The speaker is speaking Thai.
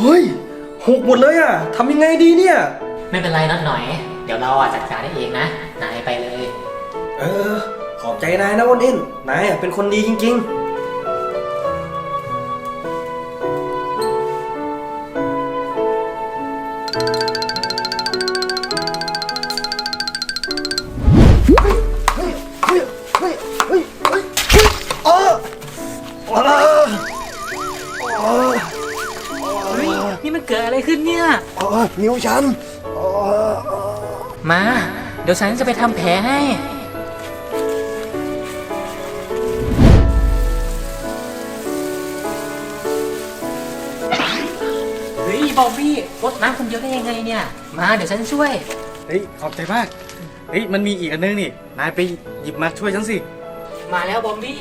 เฮ้ยหกหมดเลยอะทำยังไงดีเนี่ย ไม่เป็นไรนัดหน่อย เดี๋ยวเราอะจัดการได้เองนะ นายไปเลย เออ ขอบใจนายนะอ้นเอ็นนายอะเป็นคนดีจริง ๆ นี่มันเกิดอะไรขึ้นเนี่ย เออนิ้วฉันเออมา เดี๋ยวฉันจะไปทำแผลให้ เฮ้ยบอบบี้รดน้ำคนเดียวได้ยังไงเนี่ย มาเดี๋ยวฉันช่วย เฮ้ยขอบใจมากเฮ้ยมันมีอีกอันนึงนี่นายไปหยิบมาช่วยฉันสิ มาแล้วบอมบี้